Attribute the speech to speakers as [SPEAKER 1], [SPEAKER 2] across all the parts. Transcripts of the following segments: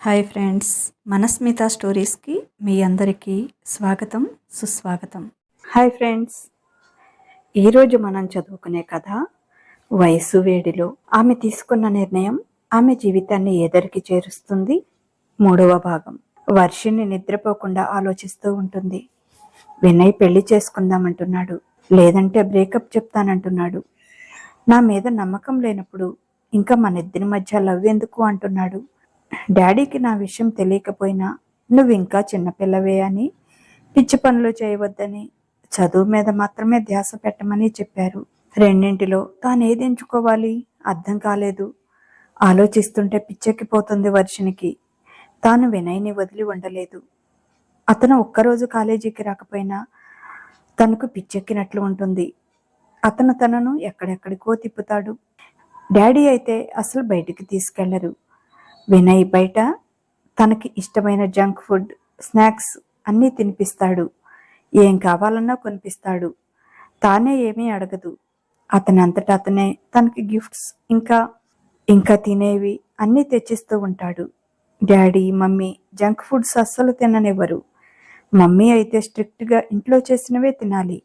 [SPEAKER 1] Hi friends మనస్మిత స్టోరీస్కి మీ అందరికీ స్వాగతం సుస్వాగతం. హాయ్ ఫ్రెండ్స్ ఈరోజు మనం చదువుకునే కథ వయసు వేడిలో ఆమె తీసుకున్న నిర్ణయం ఆమె జీవితాన్ని ఎదరికి చేరుస్తుంది. మూడవ భాగం వర్షిని నిద్రపోకుండా ఆలోచిస్తూ ఉంటుంది. వినయ్ పెళ్ళి చేసుకుందామంటున్నాడు లేదంటే బ్రేకప్ చెప్తానంటున్నాడు. నా మీద నమ్మకం లేనప్పుడు ఇంకా మన ఇద్దరి మధ్య లవ్ ఎందుకు అంటున్నాడు? డాడీకి నా విషయం తెలియకపోయినా నువ్వు ఇంకా చిన్నపిల్లవే అని పిచ్చి పనులు చేయవద్దని చదువు మీద మాత్రమే ధ్యాస పెట్టమని చెప్పారు. రెండింటిలో తాను ఏది ఎంచుకోవాలి? అర్థం కాలేదు. ఆలోచిస్తుంటే పిచ్చెక్కిపోతుంది వర్షినికి తాను వినయ్ని వదిలి ఉండలేదు. అతను ఒక్కరోజు కాలేజీకి రాకపోయినా తనకు పిచ్చెక్కినట్లు ఉంటుంది. అతను తనను ఎక్కడెక్కడికో తిప్పుతాడు. డాడీ అయితే అసలు బయటికి తీసుకెళ్ళరు. వినయ్ బయట తనకి ఇష్టమైన జంక్ ఫుడ్ స్నాక్స్ అన్నీ తినిపిస్తాడు. ఏం కావాలన్నా కొనిపిస్తాడు. తానే ఏమీ అడగదు. అతని అంతటా అతనే తనకి గిఫ్ట్స్ ఇంకా ఇంకా తినేవి అన్నీ తెచ్చిస్తూ ఉంటాడు. డాడీ మమ్మీ జంక్ ఫుడ్స్ అస్సలు తిననివ్వరు. మమ్మీ అయితే స్ట్రిక్ట్గా ఇంట్లో చేసినవే తినాలి.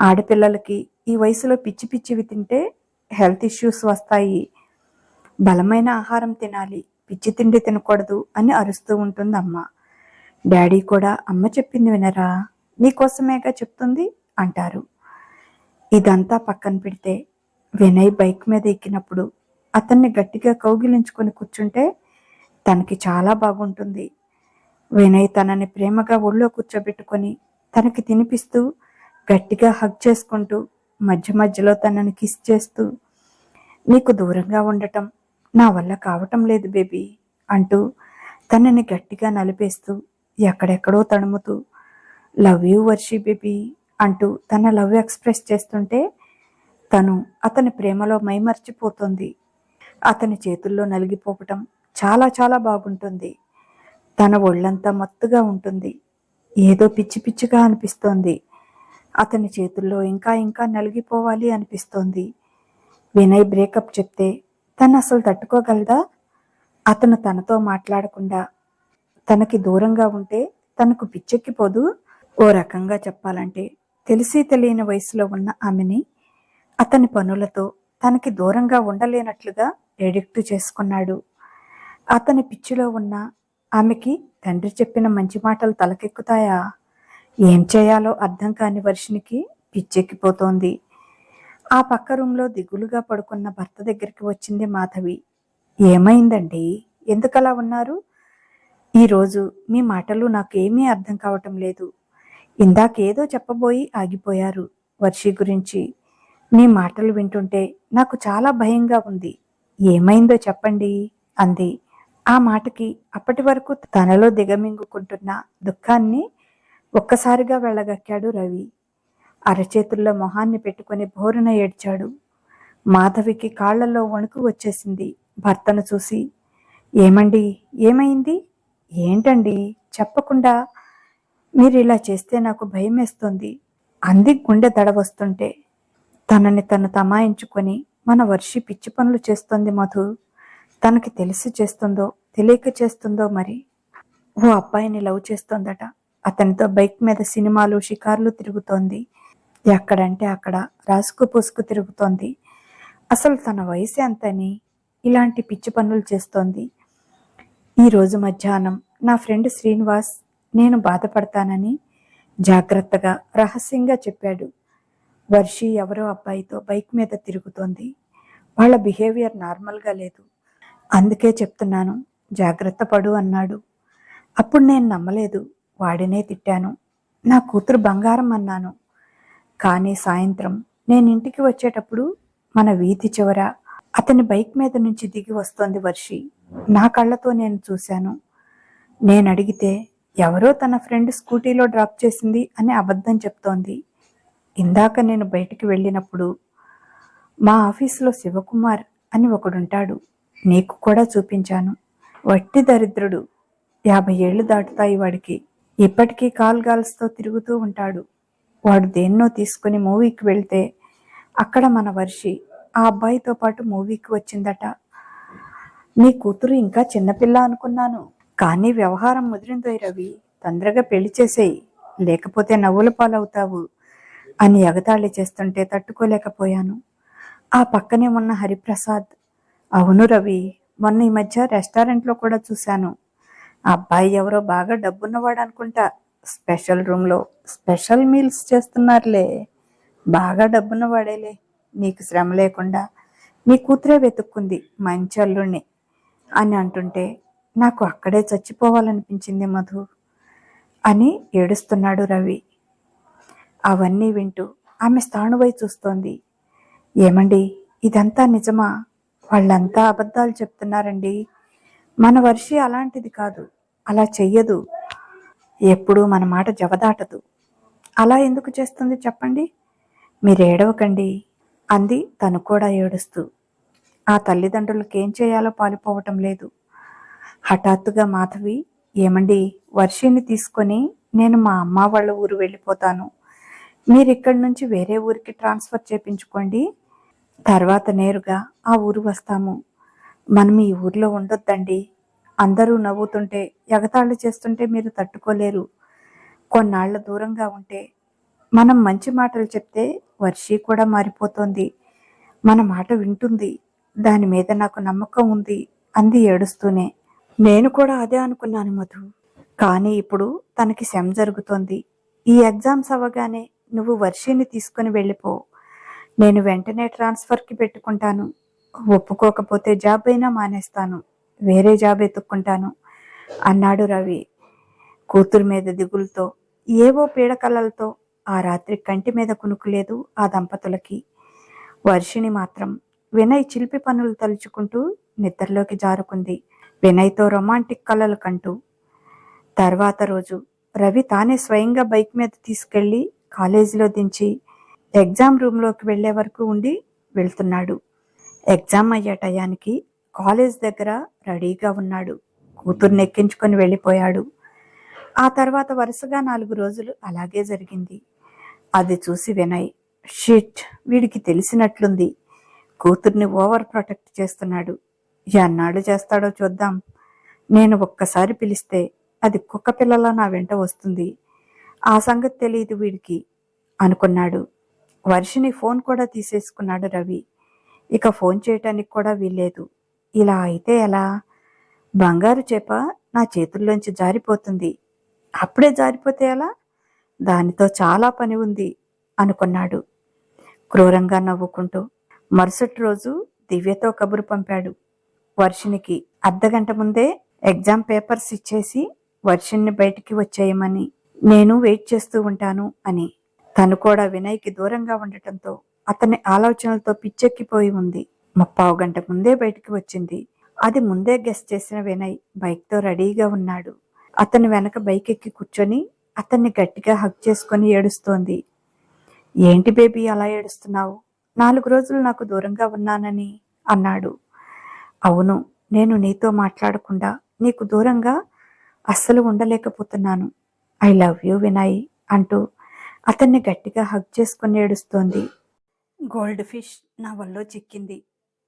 [SPEAKER 1] ఆడపిల్లలకి ఈ వయసులో పిచ్చి పిచ్చివి తింటే హెల్త్ ఇష్యూస్ వస్తాయి. బలమైన ఆహారం తినాలి. పిచ్చి తిండి తినకూడదు అని అరుస్తూ ఉంటుంది అమ్మ. డాడీ కూడా అమ్మ చెప్పింది వినరా? నీకోసమేగా చెప్తుంది? అంటారు. ఇదంతా పక్కన పెడితే వినయ్ బైక్ మీద ఎక్కినప్పుడు అతన్ని గట్టిగా కౌగిలించుకొని కూర్చుంటే తనకి చాలా బాగుంటుంది. వినయ్ తనని ప్రేమగా ఒళ్ళో కూర్చోబెట్టుకొని తనకి తినిపిస్తూ గట్టిగా హగ్ చేసుకుంటూ మధ్య మధ్యలో తనని కిస్ చేస్తూ నీకు దూరంగా ఉండటం నా వల్ల కావటం లేదు బేబీ అంటూ తనని గట్టిగా నలిపేస్తూ ఎక్కడెక్కడో తడుముతూ లవ్ యూ వర్షి బేబీ అంటూ తన లవ్ ఎక్స్ప్రెస్ చేస్తుంటే తను అతని ప్రేమలో మైమర్చిపోతుంది. అతని చేతుల్లో నలిగిపోవటం చాలా చాలా బాగుంటుంది. తన ఒళ్ళంతా మత్తుగా ఉంటుంది. ఏదో పిచ్చి పిచ్చిగా అనిపిస్తోంది. అతని చేతుల్లో ఇంకా ఇంకా నలిగిపోవాలి అనిపిస్తోంది. వినయ్ బ్రేకప్ చెప్తే తను అసలు తట్టుకోగలదా? అతను తనతో మాట్లాడకుండా తనకి దూరంగా ఉంటే తనకు పిచ్చెక్కిపోదు? ఓ రకంగా చెప్పాలంటే తెలిసి తెలియని వయసులో ఉన్న ఆమెని అతని పనులతో తనకి దూరంగా ఉండలేనట్లుగా ఎడిక్ట్ చేసుకున్నాడు. అతని పిచ్చిలో ఉన్న ఆమెకి తండ్రి చెప్పిన మంచి మాటలు తలకెక్కుతాయా? ఏం చేయాలో అర్థం కాని వర్షినికి పిచ్చెక్కిపోతోంది. ఆ పక్క రూంలో దిగులుగా పడుకున్న భర్త దగ్గరికి వచ్చింది మాధవి. ఏమైందండి? ఎందుకలా ఉన్నారు? ఈరోజు మీ మాటలు నాకేమీ అర్థం కావటం లేదు. ఇందాకేదో చెప్పబోయి ఆగిపోయారు. వర్షి గురించి మీ మాటలు వింటుంటే నాకు చాలా భయంగా ఉంది. ఏమైందో చెప్పండి అంది. ఆ మాటకి అప్పటి వరకు తనలో దిగమింగుకుంటున్న దుఃఖాన్ని ఒక్కసారిగా వెళ్ళగక్కాడు రవి. అరచేతుల్లో మొహాన్ని పెట్టుకుని బోరున ఏడ్చాడు. మాధవికి కాళ్ళలో వణుకు వచ్చేసింది. భర్తను చూసి ఏమండి ఏమైంది? ఏంటండి? చెప్పకుండా మీరు ఇలా చేస్తే నాకు భయమేస్తుంది. అంది గుండె దడ వస్తుంటే. తనని తను తమాయించుకొని మన వర్షి పిచ్చి పనులు చేస్తుంది మధు. తనకి తెలిసి చేస్తుందో తెలియక చేస్తుందో మరి. ఓ అబ్బాయిని లవ్ చేస్తోందట. అతనితో బైక్ మీద సినిమాలు షికార్లు తిరుగుతోంది. ఎక్కడంటే అక్కడ రాసుకు పుసుకు తిరుగుతోంది. అసలు తన వయసు ఎంతని? ఇలాంటి పిచ్చి పనులు చేస్తోంది. ఈరోజు మధ్యాహ్నం నా ఫ్రెండ్ శ్రీనివాస్ నేను బాధపడతానని జాగ్రత్తగా రహస్యంగా చెప్పాడు. వర్షి ఎవరో అబ్బాయితో బైక్ మీద తిరుగుతోంది. వాళ్ళ బిహేవియర్ నార్మల్గా లేదు. అందుకే చెప్తున్నాను జాగ్రత్త పడు అన్నాడు. అప్పుడు నేను నమ్మలేదు. వాడినే తిట్టాను. నా కూతురు బంగారం అన్నాను. కానీ సాయంత్రం నేను ఇంటికి వచ్చేటప్పుడు మన వీధి చివర అతని బైక్ మీద నుంచి దిగి వస్తోంది వర్షి. నా కళ్ళతో నేను చూశాను. నేను అడిగితే ఎవరో తన ఫ్రెండ్ స్కూటీలో డ్రాప్ చేసింది అని అబద్ధం చెప్తోంది. ఇందాక నేను బయటికి వెళ్ళినప్పుడు మా ఆఫీసులో శివకుమార్ అని ఒకడుంటాడు. నీకు కూడా చూపించాను. వట్టి దరిద్రుడు. యాభై ఏళ్ళు దాటుతాయి వాడికి. ఇప్పటికీ కాల్ గాల్స్తో తిరుగుతూ ఉంటాడు. వాడు దేన్నో తీసుకుని మూవీకి వెళ్తే అక్కడ మన వర్షి ఆ అబ్బాయితో పాటు మూవీకి వచ్చిందట. నీ కూతురు ఇంకా చిన్నపిల్ల అనుకున్నాను. కానీ వ్యవహారం ముదిరిందోయ్ రవి. తొందరగా పెళ్ళి చేసేయి. లేకపోతే నవ్వుల పాలవుతావు అని ఎగతాళి చేస్తుంటే తట్టుకోలేకపోయాను. ఆ పక్కనే ఉన్న హరిప్రసాద్ అవును రవి మొన్న ఈ మధ్య రెస్టారెంట్లో కూడా చూశాను. ఆ అబ్బాయి ఎవరో బాగా డబ్బున్నవాడు అనుకుంటా స్పెషల్ రూమ్లో స్పెషల్ మీల్స్ చేస్తున్నారులే. బాగా డబ్బున్నవాడేలే నీకు శ్రమ లేకుండా నీ కూతురే వెతుక్కుంది మంచి అల్లుణ్ణి అని అంటుంటే నాకు అక్కడే చచ్చిపోవాలనిపించింది మధు అని ఏడుస్తున్నాడు రవి. అవన్నీ వింటూ ఆమె స్థాణువై చూస్తోంది. ఏమండి? ఇదంతా నిజమా? వాళ్ళంతా అబద్ధాలు చెప్తున్నారండి. మన వర్షి అలాంటిది కాదు. అలా చెయ్యదు. ఎప్పుడూ మన మాట జవదాటదు. అలా ఎందుకు చేస్తుంది చెప్పండి? మీరు ఏడవకండి అంది తను కూడా ఏడుస్తూ. ఆ తల్లిదండ్రులకు ఏం చేయాలో పాలుపోవటం లేదు. హఠాత్తుగా మాధవి ఏమండి వర్షిని తీసుకొని నేను మా అమ్మ వాళ్ళ ఊరు వెళ్ళిపోతాను. మీరు ఇక్కడి నుంచి వేరే ఊరికి ట్రాన్స్ఫర్ చేపించుకోండి. తర్వాత నేరుగా ఆ ఊరు వస్తాము. మనం ఈ ఊర్లో ఉండొద్దండి. అందరూ నవ్వుతుంటే ఎగతాళి చేస్తుంటే మీరు తట్టుకోలేరు. కొన్నాళ్ళ దూరంగా ఉంటే మనం మంచి మాటలు చెప్తే వర్షి కూడా మారిపోతోంది. మన మాట వింటుంది. దాని మీద నాకు నమ్మకం ఉంది అంది ఏడుస్తూనే. నేను కూడా అదే అనుకున్నాను మధు. కానీ ఇప్పుడు తనకి శం జరుగుతోంది. ఈ ఎగ్జామ్స్ అవ్వగానే నువ్వు వర్షిని తీసుకుని వెళ్ళిపో. నేను వెంటనే ట్రాన్స్ఫర్కి పెట్టుకుంటాను. ఒప్పుకోకపోతే జాబ్ అయినా మానేస్తాను. వేరే జాబ్ ఎత్తుక్కుంటాను అన్నాడు రవి కూతురు మీద దిగులతో. ఏవో పీడకలలతో ఆ రాత్రి కంటి మీద కునుకులేదు ఆ దంపతులకి. వర్షిణి మాత్రం వినయ్ చిలిపి పనులు తలుచుకుంటూ నిద్రలోకి జారుకుంది. వినయ్తో రొమాంటిక్ కలలు కంటూ. తర్వాత రోజు రవి తానే స్వయంగా బైక్ మీద తీసుకెళ్ళి కాలేజీలో దించి ఎగ్జామ్ రూమ్లోకి వెళ్ళే వరకు ఉండి వెళ్తున్నాడు. ఎగ్జామ్ అయ్యే టయానికి కాలేజ్ దగ్గర రెడీగా ఉన్నాడు. కూతుర్ని ఎక్కించుకొని వెళ్ళిపోయాడు. ఆ తర్వాత వరుసగా నాలుగు రోజులు అలాగే జరిగింది. అది చూసి వినయ్ షిట్ వీడికి తెలిసినట్లుంది. కూతుర్ని ఓవర్ ప్రొటెక్ట్ చేస్తున్నాడు. ఎన్నాడు చేస్తాడో చూద్దాం. నేను ఒక్కసారి పిలిస్తే అది కుక్క పిల్లలా నా వెంట వస్తుంది. ఆ సంగతి తెలియదు వీడికి అనుకున్నాడు. వర్షిని ఫోన్ కూడా తీసేసుకున్నాడు రవి. ఇక ఫోన్ చేయటానికి కూడా వీల్లేదు. ఇలా అయితే ఎలా? బంగారు చేప నా చేతుల్లోంచి జారిపోతుంది. అప్పుడే జారిపోతే ఎలా? దానితో చాలా పని ఉంది అనుకున్నాడు. క్రూరంగా నవ్వుకుంటూ మరుసటి రోజు దివ్యతో కబురు పంపాడు. వర్షినికి అర్ధగంట ముందే ఎగ్జామ్ పేపర్స్ ఇచ్చేసి వర్షిన్ని బయటికి వచ్చేయమని నేను వెయిట్ చేస్తూ ఉంటాను అని. తను కూడా వినయ్కి దూరంగా ఉండటంతో అతని ఆలోచనలతో పిచ్చెక్కిపోయి ఉంది. ముప్పావు గంట ముందే బయటికి వచ్చింది. అది ముందే గెస్ట్ చేసిన వినయ్ బైక్తో రెడీగా ఉన్నాడు. అతని వెనక బైక్ ఎక్కి కూర్చొని అతన్ని గట్టిగా హక్ చేసుకొని ఏడుస్తోంది. ఏంటి బేబీ అలా ఏడుస్తున్నావు? నాలుగు రోజులు నాకు దూరంగా ఉన్నానని అన్నాడు. అవును నేను నీతో మాట్లాడకుండా నీకు దూరంగా అస్సలు ఉండలేకపోతున్నాను. ఐ లవ్ యూ వినయ్ అంటూ అతన్ని గట్టిగా హగ్ చేసుకుని ఏడుస్తోంది. గోల్డ్ ఫిష్ నా వల్ల చిక్కింది.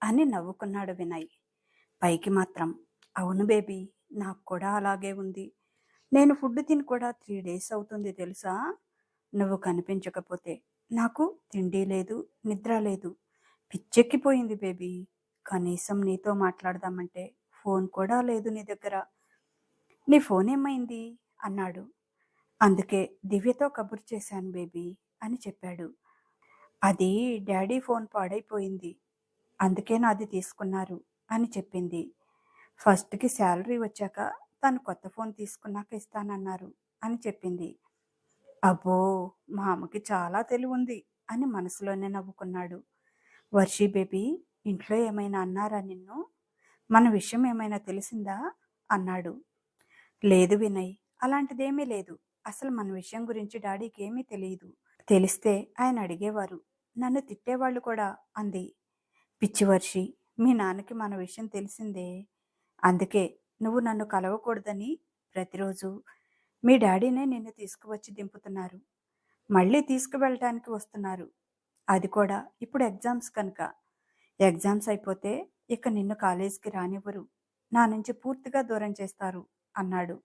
[SPEAKER 1] అని నవ్వుకున్నాడు వినయ్. పైకి మాత్రం. అవును బేబీ నాకు కూడా అలాగే ఉంది. నేను ఫుడ్ తిని కూడా త్రీ డేస్ అవుతుంది తెలుసా? నువ్వు కనిపించకపోతే. నాకు తిండి లేదు నిద్ర లేదు. పిచ్చెక్కిపోయింది బేబీ. కనీసం నీతో మాట్లాడదామంటే ఫోన్ కూడా లేదు నీ దగ్గర. నీ ఫోన్ ఏమైంది? అన్నాడు. అందుకే దివ్యతో కబురు చేశాను బేబీ అని చెప్పాడు. అది డాడీ ఫోన్ పాడైపోయింది. అందుకే నాది తీసుకున్నారు అని చెప్పింది. ఫస్ట్కి శాలరీ వచ్చాక తను కొత్త ఫోన్ తీసుకున్నాక ఇస్తానన్నారు అని చెప్పింది. అబ్బో మా అమ్మకి చాలా తెలివి ఉంది అని మనసులోనే నవ్వుకున్నాడు. వర్షి బేబీ ఇంట్లో ఏమైనా అన్నారా నిన్ను? మన విషయం ఏమైనా తెలిసిందా? అన్నాడు. లేదు వినయ్ అలాంటిదేమీ లేదు. అసలు మన విషయం గురించి డాడీకి ఏమీ తెలియదు తెలిస్తే ఆయన అడిగేవారు. నన్ను తిట్టేవాళ్ళు కూడా అంది. పిచ్చివర్షి మీ నాన్నకి మన విషయం తెలిసిందే. అందుకే నువ్వు నన్ను కలవకూడదని ప్రతిరోజు మీ డాడీనే నిన్ను తీసుకువచ్చి దింపుతున్నారు. మళ్ళీ తీసుకువెళ్ళటానికి వస్తున్నారు. అది కూడా ఇప్పుడు ఎగ్జామ్స్ కనుక. ఎగ్జామ్స్ అయిపోతే ఇక నిన్ను కాలేజీకి రానివ్వరు. నా నుంచి పూర్తిగా దూరం చేస్తారు అన్నాడు.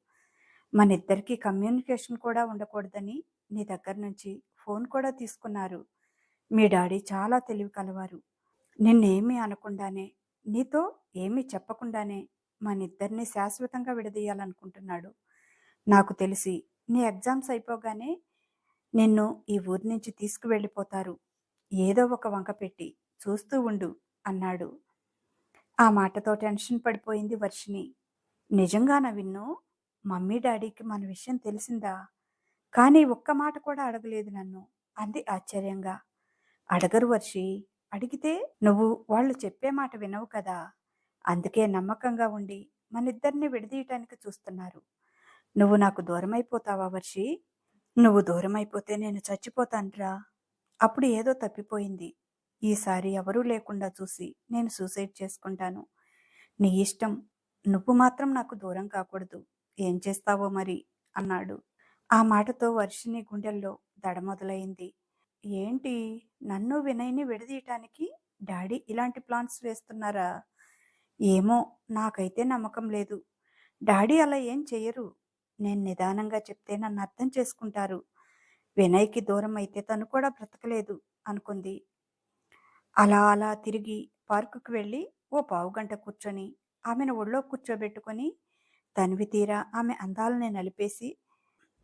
[SPEAKER 1] మన ఇద్దరికీ కమ్యూనికేషన్ కూడా ఉండకూడదని నీ దగ్గర నుంచి ఫోన్ కూడా తీసుకున్నారు. మీ డాడీ చాలా తెలివి కలవారు. నిన్నేమీ అనకుండానే నీతో ఏమీ చెప్పకుండానే మన ఇద్దరిని శాశ్వతంగా విడదీయాలనుకుంటున్నాడు. నాకు తెలిసి నీ ఎగ్జామ్స్ అయిపోగానే నిన్ను ఈ ఊరి నుంచి తీసుకువెళ్ళిపోతారు. ఏదో ఒక వంక పెట్టి చూస్తూ ఉండు అన్నాడు. ఆ మాటతో టెన్షన్ పడిపోయింది వర్షిని నిజంగా విన్ను మమ్మీ డాడీకి మన విషయం తెలిసిందా? కానీ ఒక్క మాట కూడా అడగలేదు నన్ను అంది ఆశ్చర్యంగా. అడగరు వర్షి అడిగితే నువ్వు వాళ్ళు చెప్పే మాట వినవు కదా? అందుకే నమ్మకంగా ఉండి మనిద్దరిని విడదీయటానికి చూస్తున్నారు. నువ్వు నాకు దూరమైపోతావా వర్షి? నువ్వు దూరమైపోతే నేను చచ్చిపోతాన్రా. అప్పుడు ఏదో తప్పిపోయింది. ఈసారి ఎవరూ లేకుండా చూసి నేను సూసైడ్ చేసుకుంటాను. నీ ఇష్టం. నువ్వు మాత్రం నాకు దూరం కాకూడదు. ఏం చేస్తావో మరి? అన్నాడు. ఆ మాటతో వర్షిని గుండెల్లో దడ మొదలైంది. ఏంటి? నన్ను వినయ్ని విడదీయటానికి డాడీ ఇలాంటి ప్లాన్స్ వేస్తున్నారా? ఏమో నాకైతే నమ్మకం లేదు. డాడీ అలా ఏం చెయ్యరు. నేను నిదానంగా చెప్తే నన్ను అర్థం చేసుకుంటారు. వినయ్కి దూరం అయితే తను కూడా బ్రతకలేదు అనుకుంది. అలా అలా తిరిగి పార్కుకు వెళ్ళి ఓ పావు గంట కూర్చొని ఆమెను ఒళ్ళో కూర్చోబెట్టుకొని తనివి తీరా ఆమె అందాలని నలిపేసి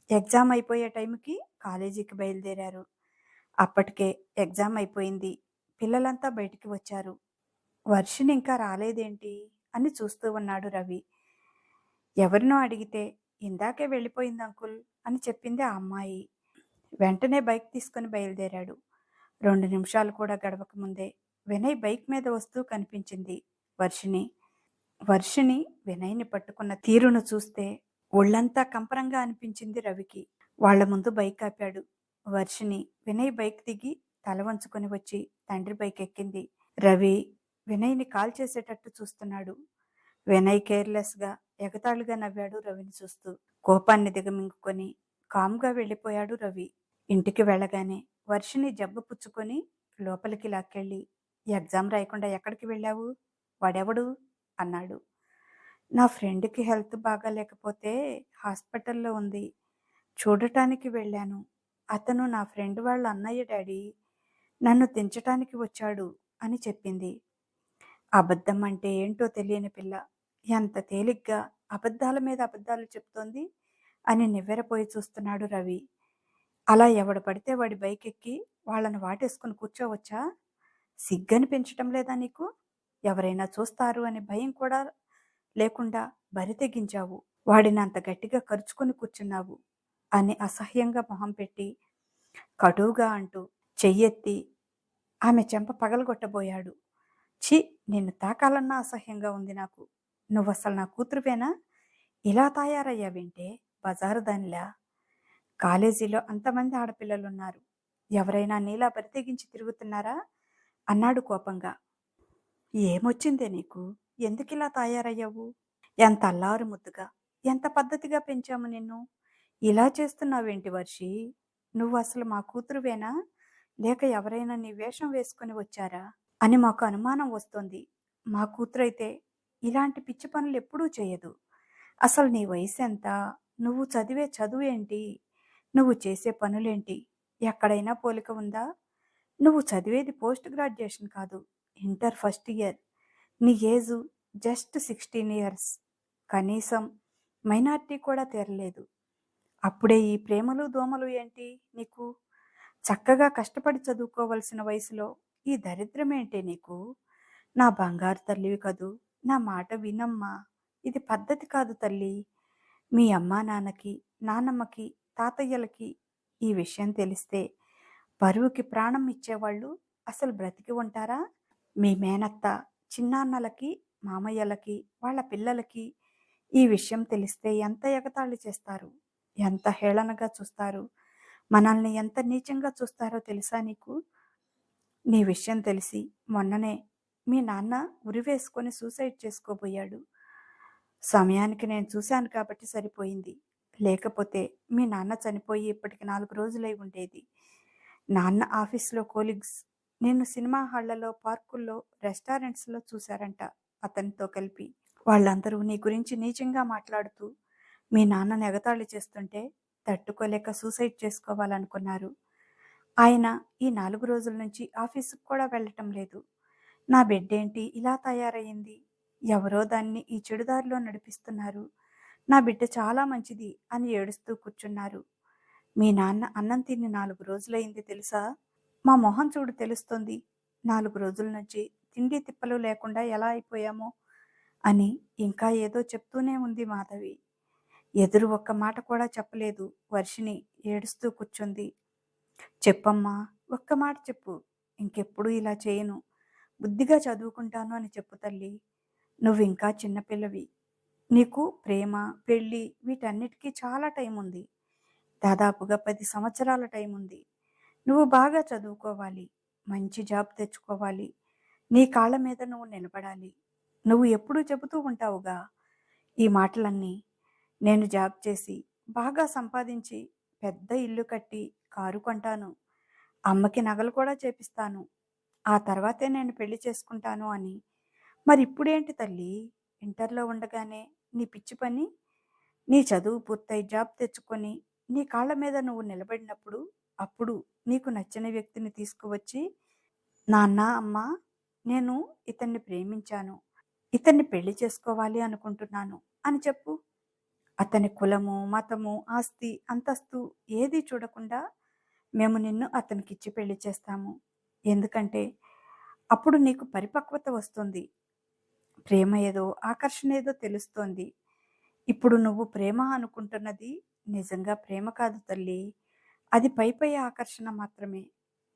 [SPEAKER 1] ఎగ్జామ్ అయిపోయే టైంకి కాలేజీకి బయలుదేరారు. అప్పటికే ఎగ్జామ్ అయిపోయింది. పిల్లలంతా బయటికి వచ్చారు. వర్షిని ఇంకా రాలేదేంటి? అని చూస్తూ ఉన్నాడు రవి. ఎవరినో అడిగితే ఇందాకే వెళ్ళిపోయింది అంకుల్ అని చెప్పింది ఆ అమ్మాయి. వెంటనే బైక్ తీసుకుని బయలుదేరాడు. రెండు నిమిషాలు కూడా గడవక ముందే వినయ్ బైక్ మీద వస్తూ కనిపించింది. వర్షిని వర్షిని వినయ్ని పట్టుకున్న తీరును చూస్తే ఒళ్ళంతా కంపరంగా అనిపించింది రవికి. వాళ్ళ ముందు బైక్ ఆపాడు. వర్షిని వినయ్ బైక్ దిగి తల వంచుకొని వచ్చి తండ్రి బైక్ ఎక్కింది. రవి వినయ్ని కాల్ చేసేటట్టు చూస్తున్నాడు. వినయ్ కేర్లెస్గా ఎగతాళిగా నవ్వాడు రవిని చూస్తూ. కోపాన్ని దిగమింగుకొని కామ్గా వెళ్ళిపోయాడు రవి. ఇంటికి వెళ్ళగానే వర్షిని జబ్బు పుచ్చుకొని లోపలికి లాక్కెళ్ళి ఎగ్జామ్ రాయకుండా ఎక్కడికి వెళ్ళావు? వాడెవడు? అన్నాడు. నా ఫ్రెండ్కి హెల్త్ బాగాలేకపోతే హాస్పిటల్లో ఉంది. చూడటానికి వెళ్ళాను. అతను నా ఫ్రెండ్ వాళ్ళ అన్నయ్య డాడీ నన్ను దించటానికి వచ్చాడు అని చెప్పింది. అబద్ధం అంటే ఏంటో తెలియని పిల్ల. ఎంత తేలిగ్గా అబద్ధాల మీద అబద్ధాలు చెప్తోంది అని నివ్వెరపోయి చూస్తున్నాడు రవి. అలా ఎవడు పడితే వాడి బైక్ ఎక్కి వాళ్ళని వాటేసుకుని కూర్చోవచ్చా? సిగ్గనిపించటం లేదా నీకు? ఎవరైనా చూస్తారు అనే భయం కూడా లేకుండా బరి తెగించావు. వాడిని అంత గట్టిగా కరుచుకొని కూర్చున్నావు. అని అసహ్యంగా మొహం పెట్టి కటువుగా అంటూ చెయ్యెత్తి ఆమె చెంప పగలగొట్టబోయాడు. ఛీ! నిన్ను తాకాలన్నా అసహ్యంగా ఉంది నాకు. నువ్వు అసలు నా కూతురువేనా? ఇలా తయారయ్యావింటే బజారు దానిలా. కాలేజీలో అంతమంది ఆడపిల్లలున్నారు. ఎవరైనా నీలా పరితెగించి తిరుగుతున్నారా? అన్నాడు కోపంగా. ఏమొచ్చిందే నీకు? ఎందుకిలా తయారయ్యావు? ఎంత అల్లారు ముద్దుగా ఎంత పద్ధతిగా పెంచాము నిన్ను? ఇలా చేస్తున్నావేంటి వర్షి? నువ్వు అసలు మా కూతురువేనా? లేక ఎవరైనా నీ వేషం వేసుకుని వచ్చారా? అని మాకు అనుమానం వస్తుంది. మా కూతురైతే ఇలాంటి పిచ్చి పనులు ఎప్పుడూ చేయదు. అసలు నీ వయసు ఎంత నువ్వు చదివే చదువు ఏంటి? నువ్వు చేసే పనులేంటి? ఎక్కడైనా పోలిక ఉందా? నువ్వు చదివేది పోస్ట్ గ్రాడ్యుయేషన్ కాదు. Inter first year. నీ ఏజు జస్ట్ సిక్స్టీన్ ఇయర్స్. కనీసం మైనార్టీ కూడా తీరలేదు. అప్పుడే ఈ ప్రేమలు దోమలు ఏంటి? నీకు చక్కగా కష్టపడి చదువుకోవలసిన వయసులో ఈ దరిద్రమేంటే నీకు? నా బంగారు తల్లివి కదూ నా మాట వినమ్మా. ఇది పద్ధతి కాదు తల్లి. మీ అమ్మా నాన్నకి నాన్నమ్మకి తాతయ్యలకి ఈ విషయం తెలిస్తే పరువుకి ప్రాణం ఇచ్చేవాళ్ళు అసలు బ్రతికి ఉంటారా? మీ మేనత్త చిన్నాన్నలకి మామయ్యలకి వాళ్ళ పిల్లలకి ఈ విషయం తెలిస్తే ఎంత ఎగతాళి చేస్తారు? ఎంత హేళనగా చూస్తారు? మనల్ని ఎంత నీచంగా చూస్తారో తెలుసా నీకు? నీ విషయం తెలిసి మొన్ననే మీ నాన్న ఉరివేసుకొని సూసైడ్ చేసుకోబోయాడు. సమయానికి నేను చూశాను కాబట్టి సరిపోయింది. లేకపోతే మీ నాన్న చనిపోయి ఇప్పటికి నాలుగు రోజులై ఉండేది. నాన్న ఆఫీస్లో కోలిగ్స్ నేను సినిమా హాళ్ళలో పార్కుల్లో రెస్టారెంట్స్లో చూశారంట అతనితో కలిపి. వాళ్ళందరూ నీ గురించి నీచంగా మాట్లాడుతూ మీ నాన్న ఎగతాళి చేస్తుంటే తట్టుకోలేక సూసైడ్ చేసుకోవాలనుకున్నారు. ఆయన ఈ నాలుగు రోజుల నుంచి ఆఫీసుకు కూడా వెళ్ళటం లేదు. నా బిడ్డ ఏంటి ఇలా తయారయ్యింది. ఎవరో దాన్ని ఈ చెడుదారిలో నడిపిస్తున్నారు. నా బిడ్డ చాలా మంచిది అని ఏడుస్తూ కూర్చున్నారు. మీ నాన్న అన్నం తిని నాలుగు రోజులైంది తెలుసా? మా మొహం చూడు తెలుస్తుంది. నాలుగు రోజుల నుంచి తిండి తిప్పలు లేకుండా ఎలా అయిపోయామో అని ఇంకా ఏదో చెప్తూనే ఉంది మాధవి. ఎదురు ఒక్క మాట కూడా చెప్పలేదు. వర్షిని ఏడుస్తూ కూర్చుంది. చెప్పమ్మా ఒక్క మాట చెప్పు. ఇంకెప్పుడు ఇలా చేయను. బుద్ధిగా చదువుకుంటాను అని చెప్పు తల్లి. నువ్వు ఇంకా చిన్నపిల్లవి. నీకు ప్రేమ పెళ్ళి వీటన్నిటికీ చాలా టైం ఉంది దాదాపుగా పది సంవత్సరాల టైం ఉంది నువ్వు బాగా చదువుకోవాలి. మంచి జాబ్ తెచ్చుకోవాలి. నీ కాళ్ళ మీద నువ్వు నిలబడాలి. నువ్వు ఎప్పుడూ చెబుతూ ఉంటావుగా. ఈ మాటలన్నీ నేను జాబ్ చేసి బాగా సంపాదించి పెద్ద ఇల్లు కట్టి కారు కొంటాను. అమ్మకి నగలు కూడా చేపిస్తాను. ఆ తర్వాతే నేను పెళ్ళి చేసుకుంటాను అని. మరి ఇప్పుడేంటి తల్లి? ఇంటర్లో ఉండగానే నీ పిచ్చి పని? నీ చదువు పూర్తయి జాబ్ తెచ్చుకొని నీ కాళ్ళ మీద నువ్వు నిలబడినప్పుడు అప్పుడు నీకు నచ్చిన వ్యక్తిని తీసుకువచ్చి నాన్న అమ్మ నేను ఇతన్ని ప్రేమించాను. ఇతన్ని పెళ్ళి చేసుకోవాలి అనుకుంటున్నాను అని చెప్పు. అతని కులము మతము ఆస్తి అంతస్తు ఏది చూడకుండా మేము నిన్ను అతనికిచ్చి పెళ్ళి చేస్తాము. ఎందుకంటే అప్పుడు నీకు పరిపక్వత వస్తుంది. ప్రేమ ఏదో ఆకర్షణ ఏదో తెలుస్తోంది. ఇప్పుడు నువ్వు ప్రేమ అనుకుంటున్నది నిజంగా ప్రేమ కాదు తల్లి. అది పై పై ఆకర్షణ మాత్రమే.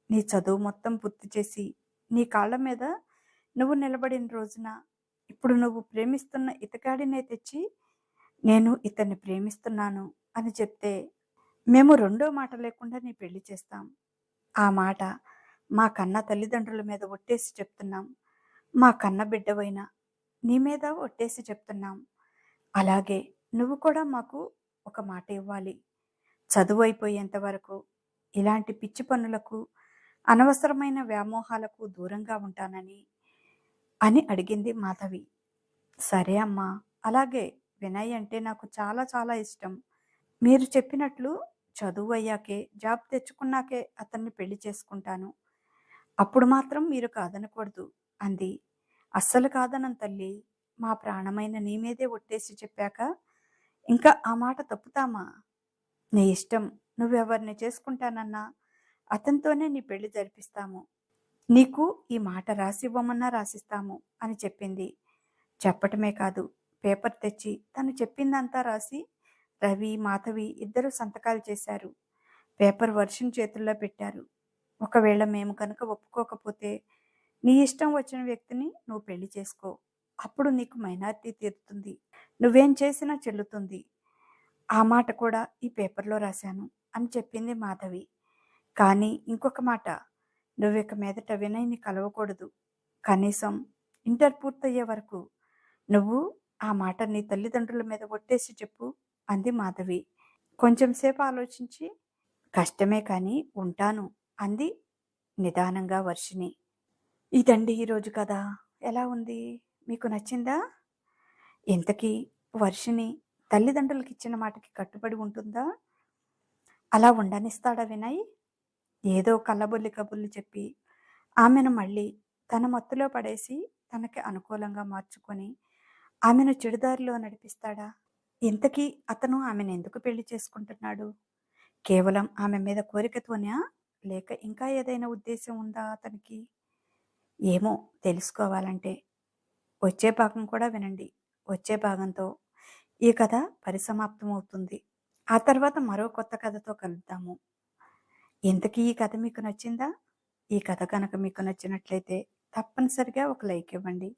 [SPEAKER 1] నీ చదువు మొత్తం పూర్తి చేసి నీ కాళ్ళ మీద నువ్వు నిలబడిన రోజున ఇప్పుడు నువ్వు ప్రేమిస్తున్న ఇతగాడినే తెచ్చి నేను ఇతన్ని ప్రేమిస్తున్నాను అని చెప్తే మేము రెండో మాట లేకుండా నీ పెళ్ళి చేస్తాం. ఆ మాట మా కన్న తల్లిదండ్రుల మీద ఒట్టేసి చెప్తున్నాం. మా కన్న బిడ్డవైన నీ మీద ఒట్టేసి చెప్తున్నాం. అలాగే నువ్వు కూడా మాకు ఒక మాట ఇవ్వాలి. చదువు అయిపోయేంత వరకు ఇలాంటి పిచ్చి పనులకు అనవసరమైన వ్యామోహాలకు దూరంగా ఉంటానని అని అడిగింది మాధవి. సరే అమ్మా అలాగే వినయ్ అంటే నాకు చాలా చాలా ఇష్టం. మీరు చెప్పినట్లు చదువు అయ్యాకే జాబ్ తెచ్చుకున్నాకే అతన్ని పెళ్ళి చేసుకుంటాను. అప్పుడు మాత్రం మీరు కాదనకూడదు అంది. అస్సలు కాదనం తల్లి మా ప్రాణమైన నీ మీదే ఒట్టేసి చెప్పాక ఇంకా ఆ మాట తప్పుతామా? నీ ఇష్టం నువ్వెవరిని చేసుకుంటానన్నా అతనితోనే నీ పెళ్ళి జరిపిస్తాము. నీకు ఈ మాట రాసివ్వమన్నా రాసిస్తాము అని చెప్పింది. చెప్పటమే కాదు పేపర్ తెచ్చి తను చెప్పిందంతా రాసి రవి మాధవి ఇద్దరు సంతకాలు చేశారు. పేపర్ వర్షం చేతుల్లో పెట్టారు. ఒకవేళ మేము కనుక ఒప్పుకోకపోతే నీ ఇష్టం వచ్చిన వ్యక్తిని నువ్వు పెళ్ళి చేసుకో. అప్పుడు నీకు మైనారిటీ తీరుతుంది. నువ్వేం చేసినా చెల్లుతుంది. ఆ మాట కూడా ఈ పేపర్లో రాశాను అని చెప్పింది మాధవి. కానీ ఇంకొక మాట నువ్వు ఇక మీదట వినయ్ని కలవకూడదు. కనీసం ఇంటర్ పూర్తయ్యే వరకు నువ్వు ఆ మాట నీ తల్లిదండ్రుల మీద ఒట్టేసి చెప్పు అంది మాధవి. కొంచెంసేపు ఆలోచించి కష్టమే కానీ ఉంటాను అంది నిదానంగా వర్షిణి. ఇదండి ఈరోజు కదా ఎలా ఉంది? మీకు నచ్చిందా? ఇంతకీ వర్షిణి తల్లిదండ్రులకి ఇచ్చిన మాటకి కట్టుబడి ఉంటుందా? అలా ఉండనిస్తాడా వినయ్? ఏదో కళ్ళబొల్లి కబుర్లు చెప్పి ఆమెను మళ్ళీ తన మత్తులో పడేసి తనకి అనుకూలంగా మార్చుకొని ఆమెను చెడుదారిలో నడిపిస్తాడా? ఇంతకీ అతను ఆమెను ఎందుకు పెళ్ళి చేసుకుంటున్నాడు? కేవలం ఆమె మీద కోరికతోనే? లేక ఇంకా ఏదైనా ఉద్దేశం ఉందా అతనికి? ఏమో తెలుసుకోవాలంటే వచ్చే భాగం కూడా వినండి. వచ్చే భాగంతో ఈ కథ పరిసమాప్తం అవుతుంది ఆ తర్వాత మరో కొత్త కథతో కలుద్దాము. ఇంతకీ ఈ కథ మీకు నచ్చిందా? ఈ కథ కనుక మీకు నచ్చినట్లయితే తప్పనిసరిగా ఒక లైక్ ఇవ్వండి.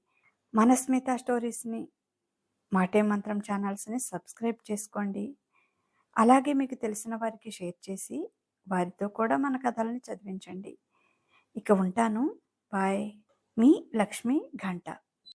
[SPEAKER 1] మనస్మిత స్టోరీస్ని మాటే మంత్రం ఛానల్స్ని సబ్స్క్రైబ్ చేసుకోండి. అలాగే మీకు తెలిసిన వారికి షేర్ చేసి వారితో కూడా మన కథలని చదివించండి. ఇక ఉంటాను. బాయ్. మీ లక్ష్మి ఘంట.